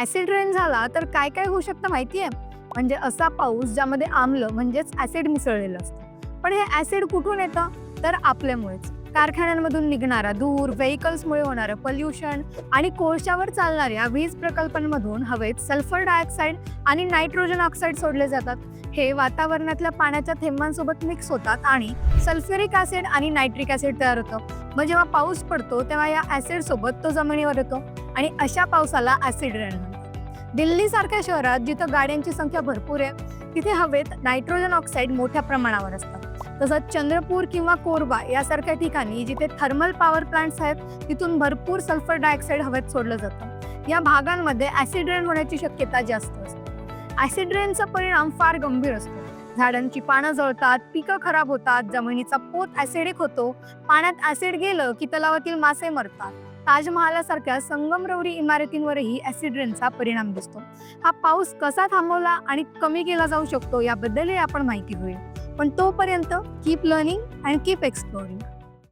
Acid rain झाला तर काय काय होऊ शकतं माहिती आहे म्हणजे असा पाऊस ज्यामध्ये आम्ल म्हणजेच ऍसिड मिसळलेलं असतं. पण हे ऍसिड कुठून येतं? तर आपल्यामुळेच. कारखान्यांमधून निघणारा धूर व्हेकल्समुळे होणारं पल्युशन आणि कोळशावर चालणाऱ्या वीज प्रकल्पांमधून हवेत सल्फर डायऑक्साईड आणि नायट्रोजन ऑक्साईड सोडले जातात. हे वातावरणातल्या पाण्याच्या थेंबांसोबत मिक्स होतात आणि सल्फ्युरिक ऍसिड आणि नायट्रिक ऍसिड तयार होतं. मग जेव्हा पाऊस पडतो तेव्हा या ॲसिडसोबत तो जमिनीवर येतो आणि अशा पावसाला ऍसिड रेन दिल्लीसारख्या शहरात जिथं गाड्यांची संख्या भरपूर आहे तिथे हवेत नायट्रोजन ऑक्साईड मोठ्या प्रमाणावर असतात तसंच चंद्रपूर किंवा कोरबा यासारख्या ठिकाणी जिथे थर्मल पॉवर प्लांट्स आहेत तिथून भरपूर सल्फर डायऑक्साईड हवेत सोडलं जातं. या भागांमध्ये ऍसिड रेन होण्याची शक्यता जास्त असते. ऍसिड रेनचा परिणाम फार गंभीर असतो. झाडांची पानं जळतात पिकं खराब होतात जमिनीचा पोत ऍसिडिक होतो. पाण्यात ऍसिड गेलं की तलावातील मासे मरतात. ताजमहालासारख्या संगमरवरी इमारतींवरही ऍसिड रेनचा परिणाम दिसतो. हा पाऊस कसा थांबवला आणि कमी केला जाऊ शकतो याबद्दलही आपण माहिती होईल. पण तोपर्यंत keep learning and keep exploring